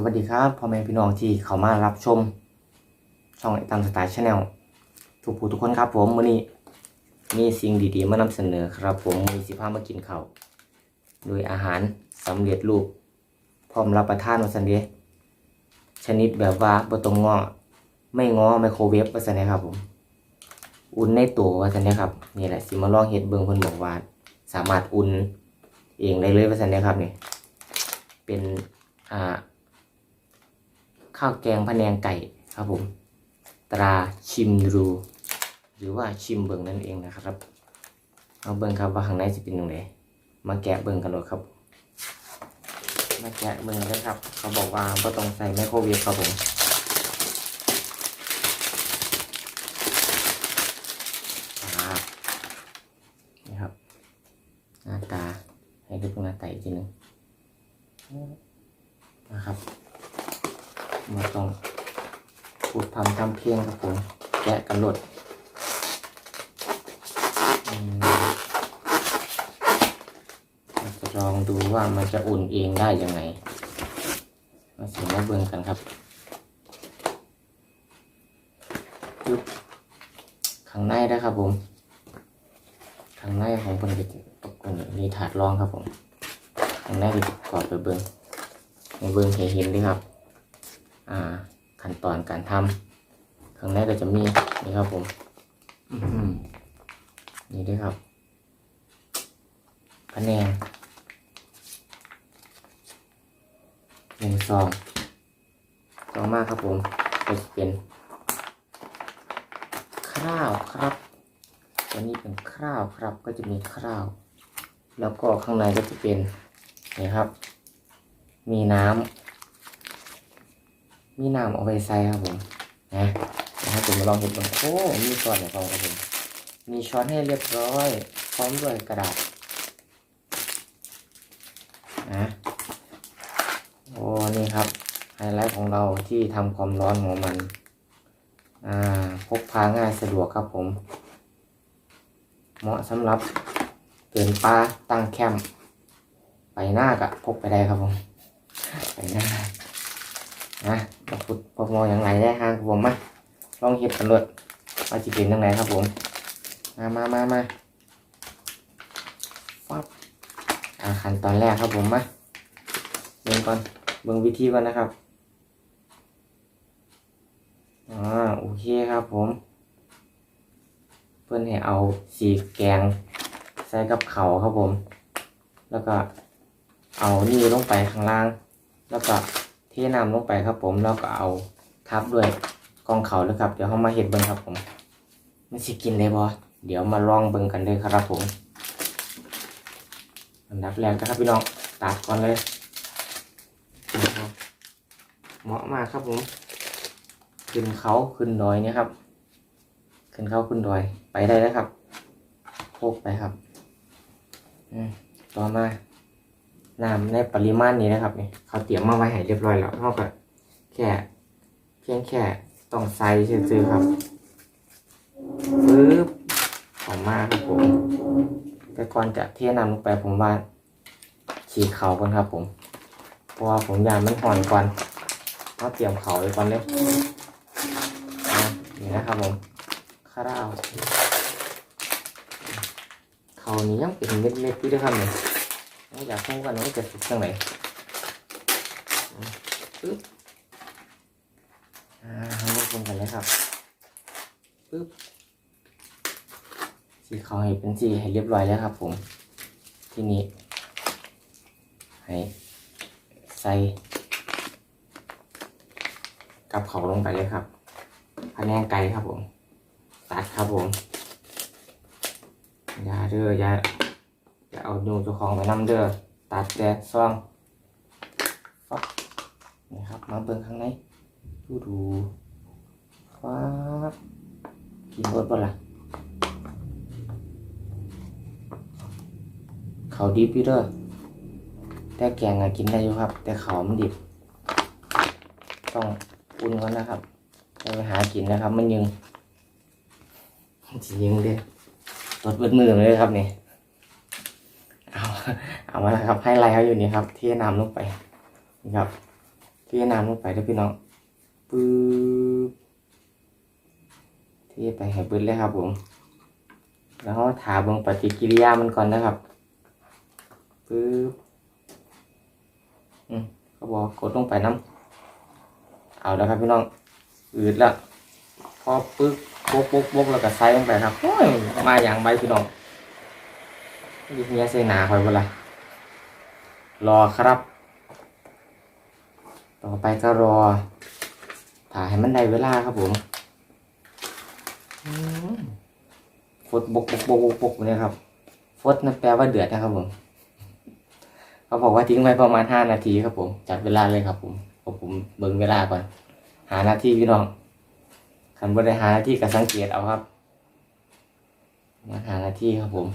สวัสดีครับพ่อแม่พี่น้องที่เข้ามารับชม ช่องไอตามสไตล์ชาแนลทุกผู้ทุกคนครับผมวันนี้มีสิ่งดีๆ มานำเสนอครับ ผมมีสิพามากินข้าวโดยอาหารสำเร็จรูปพร้อมรับประทานวัสันเดะชนิดแบบว่าบตรงงอไม่งอไมโครเวฟวัสันเดะครับผม อุ่นในตัววัสันเดะครับนี่แหละสิมาลองเฮ็ดเบิ่งเพิ่นบอกว่าสามารถอุ่นเองได้เลยวัสันเดะครับนี่เป็นอ่า ข้าวแกงพะแนงไก่ครับผม ตราชิมดูหรือว่าชิมเบิ่งนั่นเองนะครับ เอาเบิ่งครับว่าข้างในจะเป็นยังไงมาแกะเบิ่งกันเลยครับ มาแกะเบิ่งเลยครับ เขาบอกว่าบ่ต้องใส่ไมโครเวฟครับผมนี่ครับ หน้าตาให้ดูตรงหน้าตาอีกทีหนึงนะครับ มาต้องพูดทำทำเพียงครับผมแกะกันหลดจะลองดูว่ามันจะอุ่นเองได้ยังไงมาสิมาเบิ่งกันครับยุบข้างในนะครับผมข้างในของเพิ่นก็จะตกกันมีถาดรองครับผมข้างในก็จะกรอบไปเบิ่งในเบิ่งให้เห็นด้วยครับ ขั้นตอนการทำข้างในก็จะมีนี่ครับผมนี่ด้วยครับคะแนนหนึ่งซองต่อมากครับผมก็จะเป็นข้าวครับตัวนี้เป็นข้าวครับ ก็จะมีข้าว แล้วก็ข้างในก็จะเป็นนี่ครับ มีน้ำ มีน้ำเอาไปใส่ครับผมนะนะครับผมลองเห็นดูโอ้มีช้อนเนี่ยพอครับผมมีช้อนให้เรียบร้อยพร้อมด้วยกระดาษนะโอ้นี่ครับไฮไลท์ของเราที่ทำความร้อนของมันอ่าพกพาง่ายสะดวกครับผม เหมาะสำหรับเดินป่าตั้งแคมป์ไปหน้ากะพกไปได้ครับผม ไปหน้านะ มาพุดพอมองอย่างไรได้ฮะครับผมมาลองเห็ดกันเลยมาจิเป็นยังไงครับผมมามามามาฟับอาขั้นตอนแรกครับผมมาเบิ่งก่อนเบิ่งวิธีก่อนนะครับอ่าโอเคครับผม เพื่อนให้เอาสีแกงใส่กับเขาครับผม แล้วก็เอานี่ลงไปข้างล่าง แล้วก็ เทน้ำลงไปครับ ผมแล้วก็เอาทับด้วยกองเขาเลยครับ เดี๋ยวเขามาเห็ดเบิ้งครับผมมันสิกินได้บ่เดี๋ยวมาลองเบิ้งกันเลยครับผมอันดับแรกนะครับพี่น้องตัดก่อนเลยเหมาะมากครับผมขึ้นเขาขึ้นดอยเนี่ยครับขึ้นเขาขึ้นดอยไปได้แล้วครับพกไปครับอืต่อมา น้ำในปริมาณนี้นะครับนี่เขาเตรียมมาไว้ให้เรียบร้อยแล้วเท่ากับแค่ เพียงแค่ต้องใส่ซื่อครับปึ๊บออกมาครับผม แต่ก่อนจะเทน้ำลงไปผมว่าฉีกเขาก่อนครับผม เพราะว่าผมยากมันห่อนก่อนเอาเตรียมเขาไว้ก่อนเลยอะนี่นะครับผมข้าวเขานี้ยังเป็นเม็ดๆอยู่ด้วยครับเนี่ย ไม่อยากพูดกันว่าจะสุดทางไหนปึ๊บอ่าทำรวมกันเลยครับปึ๊บสีขาวให้เป็นสีให้เรียบร้อยแล้วครับ ผม ทีนี้ให้ใส่กับเขาลงไปเลยครับพะแนงไก่ครับผม ตัดครับผมอย่าเด้ออย่า จะเอาดูเจ้าของไปนำเด้อตัดแต่ซองฟักนี่ครับมาเบิ่งข้างในดูดูฟ้ากินรสบ่ล่ะเขาดีพี่เด้อแต่แกงอะกินได้อยู่ครับ แต่เขามันดิบ ต้องอุ่นก่อนนะครับไปหากินนะครับ มันยึงสิยึงเด้ตดเบิดมือเลยครับนี่ เอามาแล้วครับให้ไลน์เขาอยู่นี่ครับเทน้ำลงไปนี่ครับเทน้ำลงไปเด้อพี่น้องปึ๊บเทไปให้เบิดเลยครับผม แล้วเราถาเบิ่งปฏิกิริยามันก่อนนะครับปึ๊บอืมเขาบอกกดลงไปน้ำเอาแล้วครับพี่น้องอืดแล้วพอปึ๊กบกบกบแล้วก็ใส่ลงไปครับโอ้ยมาอย่างใบพี่น้อง ยิงเนี้ยใส่หนาคอยเวลารอครับ ต่อไปก็รอ ถ่ายให้มันได้เวลาครับผมฟดบกบกบกบกบกเนี่ยครับฟดนั่นแปลว่าเดือดนะครับผม เขาบอกว่าทิ้งไว้ประมาณห้านาทีครับผม จัดเวลาเลยครับผมผมผมเบิ่งเวลาก่อน หาหน้าที่พี่น้องคันบริหาหน้าที่ก็สังเกตเอาครับ มาหาหน้าที่ครับผม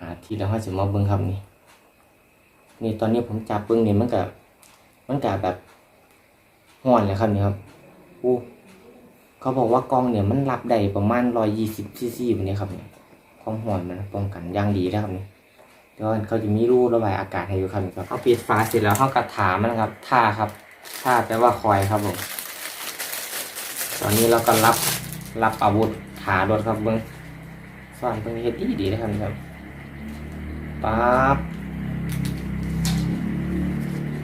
หาที่แล้วเขาจะมาเบิ้งครับนี่ นี่ตอนนี้ผมจับเบิ้งนี่มันกับมันกับแบบห่อนเลยครับนี่ครับอู้เขาบอกว่ากล้องเนี่ยมันรับได้ประมาณร้อยยี่สิบซีซีแบบนี้ครับเนี่ยความห่อนมันป้องกันย่างดีแล้วครับนี่เดี๋ยวเขาจะมีรูระบายอากาศให้อยู่ครับนี่ครับเขาปิดฝาเสร็จแล้วเขากระถามันครับท่าครับท่าแปลว่าคอยครับผมตอนนี้เราก็รับรับอาวุธ ถารถครับเบิ้งสอนเบิ้งเฮ็ดดีดีนะครับครับปั๊บ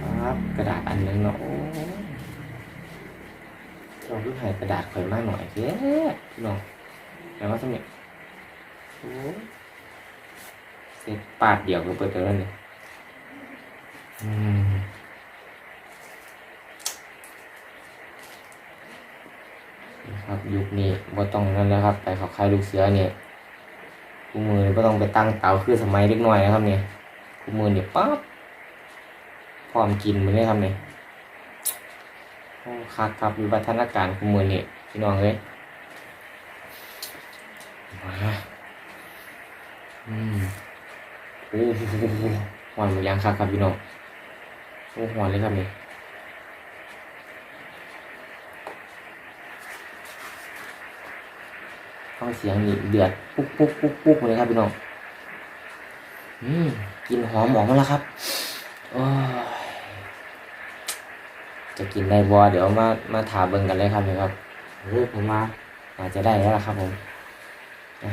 ปั๊บกระดาษอันนึงเนาะโอ้เราลูให้กระดาษข่อยมากหน่อยเด้พี่น้องแล้วว่าสมัยโอ้เสร็จปาดเดียวก็เปิดแล้วนี่อืมนี่ครับ ยุคนี้บ่ต้องนั่นแล้วครับ ไปเขาคายลูกเสือเนี่ยคู่มือนี่บ่ต้องไปตั้งเตาคือสมัยเล็กน้อยนะครับเนี่ยคู่มือเนี่ยปั๊บพร้อมกินไปเลยครับเนี่ยคักครับวิวัฒนาการคู่มือเนี่ยพี่น้องเอ้ยมาอืมโอ้โหหวานหมดยังครับครับพี่น้องโอ้หวานเลยครับเนี่ย ฟังเสียงนี่เดือดปุ๊บปุ๊บปุ๊บปุ๊บเลยครับพี่น้องอืมกลินหอมหมองมาแล้วครับโอ้ยจะกินได้บัวเดี๋ยวมามาถาเบิ่งกันเลยครับนี่ครับโอ้ผมมาอาจจะได้แล้วล่ะครับผมนะ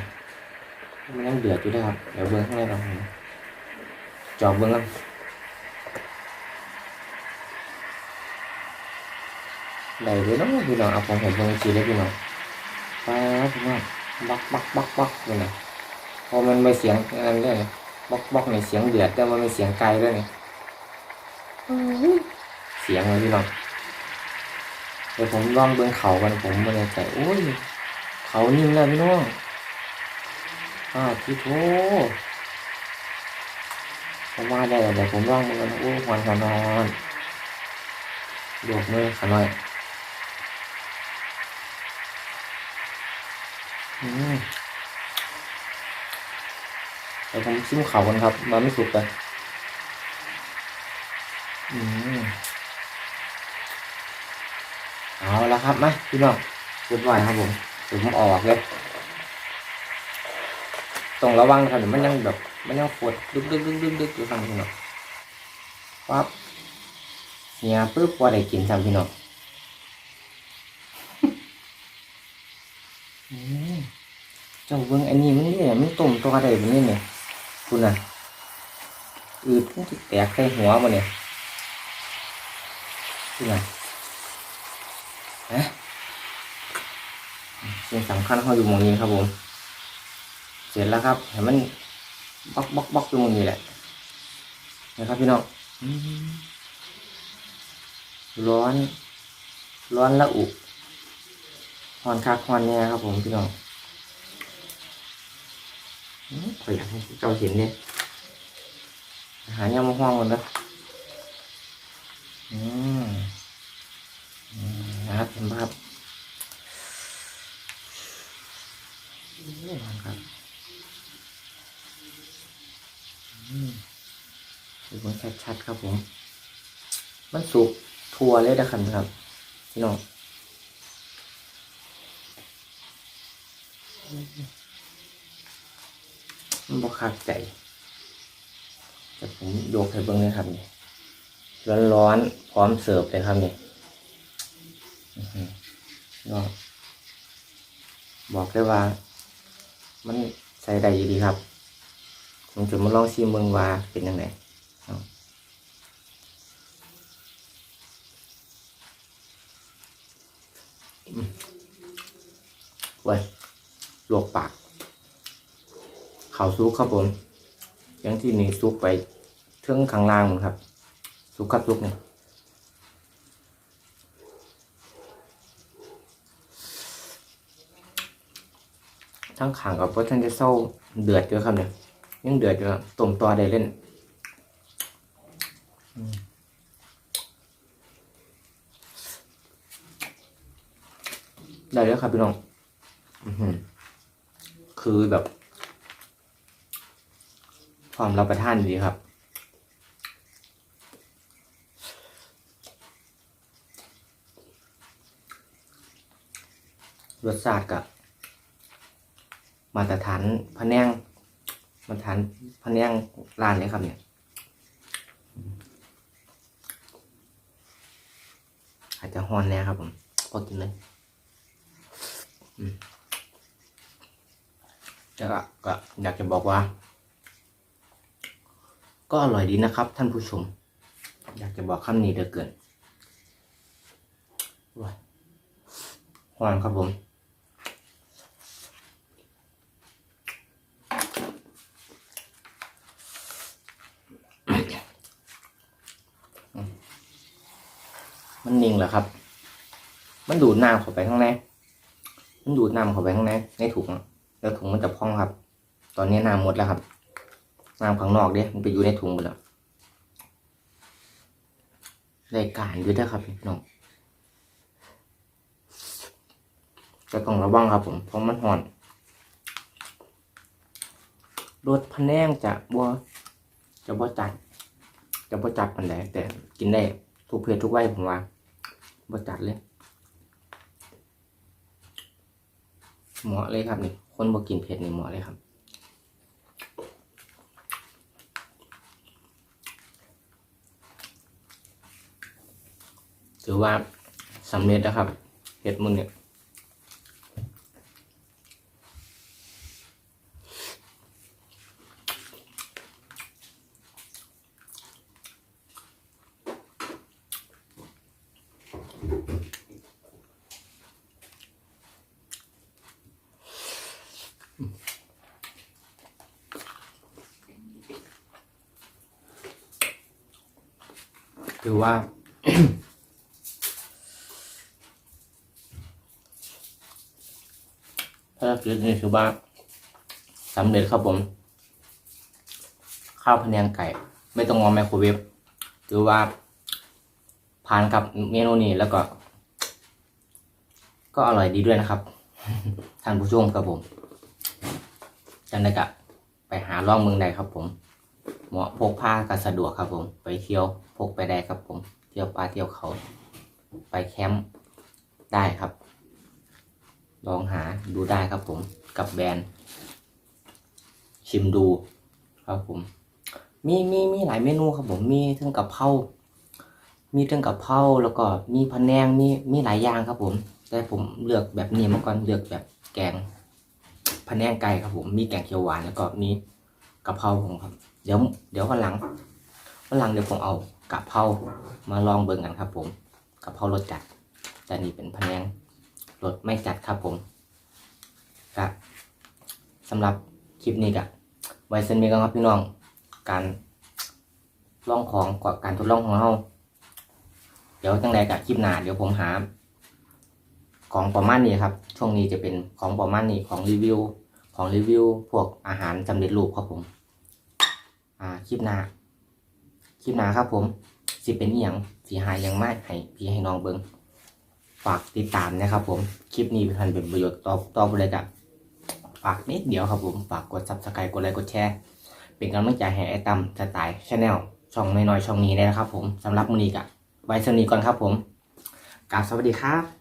มันยังเดือดอยู่ด้วยครับ เดี๋ยวเบิ่งข้างในเราผมจอบเบิ้งกันได้เลยเนาะพี่น้องเอาของเห็นเบิ้งชีเลยพี่น้องไปพี่น้อง บักบักบักบักเลยนะพอมันไม่เสียงอะไรเลยบักบักในเสียงเดือดแต่มันไม่เสียงไกลด้วยนี่เสียงเลยพี่น้องเดี๋ยวผมลองเบิ้งเขากันผมไม่แน่ใจโอ้ยเขานิ่มแล้วพี่น้องอ้าวพี่โธผมว่าได้เดี๋ยวผมลองมือนะอู้หวันขนอนบวกมือขน่อยอืม เดี๋ยวผมชิมเขากันครับ มาไม่สุกเลยอืมเอาละครับมาพี่น้องเรียบร้อยครับผมเดี๋ยวผมออกเลยต้องระวังนะครับเดี๋ยวมันยังแบบ มันยังปวดดึกดึกดึกดึกดึกอยู่ทางพี่น้องปั๊บเนี่ยปึ๊บว่าได้กินทำพี่น้องอืม เจ้าเบิ้งอันนี้มันเนี่ยมันต้มตัวอะไรแบบนี้เนี่ยคุณน่ะอืดมันแตกใส่หัวมันเนี่ยคุณน่ะฮะสิ่งสำคัญเขาอยู่มองนี้ครับผม เสร็จแล้วครับเห็นมันบล็อกบล็อกบล็อกตรงนี้แหละนะครับพี่น้องร้อน ร้อนละอุฮอนคักฮอนเนี่ยครับผมพี่น้อง ขออยากให้เจ้าเห็นเนี่ยหายังมาห้องหมดนะอืมอืมนะครับเห็นไหมครับอืมครับดูมันชัดๆครับผม มันสุกทัวเลยนะครับครับพี่น้อง มันบอคักใจแต่ผมโยกให้เบิ้งเลยครับนี่ร้อนๆพร้อมเสิร์ฟเลยครับนี่อื้อหือเนาะบอกได้ว่า มันใส่ได้ดีครับ ผมจะมาลองชิมเมืองว่าเป็นยังไงไว้ยลวกปาก ขาซุกครับผมยังที่นี่ซุกไปเทื่องข้างล่างหมดครับซุกครับซุกเนี่ยทั้งขางกับเพราะท่านจะเศร้าเดือดอยู่ครับเนี่ยยังเดือดอยู่ครับต้มต่อได้เล่นได้แล้วครับพี่น้องคือแบบ ความรับประทานดีครับ รสชาติกับ มาตรฐานพะแนงมาทานพะเนียงร้านนี้ครับเนี่ยอาจจะฮอนแน่ครับผมพอกินเลยแล้วก็ก็อยากจะบอกว่า ก็อร่อยดีนะครับ ท่านผู้ชม อยากจะบอกคำนี้เหลือเกินว้ายฮอนครับผมมันนิ่งเหรอครับ มันดูดน้ำเข้าไปข้างใน มันดูดน้ำเข้าไปข้างในในถุง แล้วถุงมันจะพองครับ ตอนนี้น้ำหมดแล้วครับ น้ำข้างนอกเด้มันไปอยู่ในถุงหมดแล้วรายการอยู่ด้วครับพี่น้องจะต้องระวังครับผมเพราะมันห่อนรสพะแนงจะบ่จะบ่จัด จะบ่จัดมันแหละแต่กินได้ทุกเพศทุกวัยผมว่าบ่จัดเลยเหมาะเลยครับนี่คนบ่กินเผ็ดนี่เหมาะเลยครับ ถือว่าสำเร็จนะครับเห็ดมึงเนี่ยถือว่าารกิจนี้ถือว่าสำเร็จครับผม ข้าวพะแนงไก่ ไม่ต้องงอไมโครเวฟถือว่าผ่านกับเมนูนี้แล้วก็ ก็อร่อยดีด้วยนะครับท่านผู้ชมครับผมจันได้กะไปหาล่องเมืองใดครับ ผมเหมาะพกผ้าก็สะดวกครับ ผม ไปเที่ยวพกไปได้ครับ ผม เที่ยวป่าเที่ยวเขา ไปแคมป์ได้ครับ ลองหาดูได้ครับผมกับแบรนด์ชิมดูครับผม มีมีมีหลายเมนูครับผมมีทั้งกับเพรามีทั้งกับเพราแล้วก็มีพะแนงมีมีหลายอย่างครับผม แต่ผมเลือกแบบนี้มาก่อนเลือกแบบแกงพะแนงไก่ครับผมมีแกงเขียวหวานแล้วก็มีกะเพราผมครับ เดี๋ยวเดี๋ยววันหลังวันหลังเดี๋ยวผมเอากะเพรามาลองเบิ่งกันครับ ผมกะเพรารสจัดแต่นี่เป็นพะแนง รสไม่จัดครับผมกะสำหรับคลิปนี้กะไว้เส้นมีกันครับพี่น้อง การลองของกับการทดลองของเราเดี๋ยวจังใดกะคลิปหน้าเดี๋ยวผมหา ของประมาณนี้ครับ ช่วงนี้จะเป็นของประมาณนี้ของรีวิว ของรีวิว พวกอาหารสำเร็จรูปครับผม อ่าคลิปหน้าคลิปหน้าครับผม สิเป็นอย่างสีหายยังไม่ให้พี่ให้น้องเบิ้ง ฝากติดตามนะครับ ผมคลิปนี้เป็นเป็นประโยชน์ต่อต่อไปเลยกับฝากนิดเดียวครับผมฝากกด subscribe กดไลค์กดแชร์เป็นกำลังใจให้ไอ้ตั้มสไตล์ชาแนลช่องน้อยๆช่องนี้เลยนะครับ ผมสำหรับมือนี้กะไว้สนีก่อนครับ ผมกราบสวัสดีครับ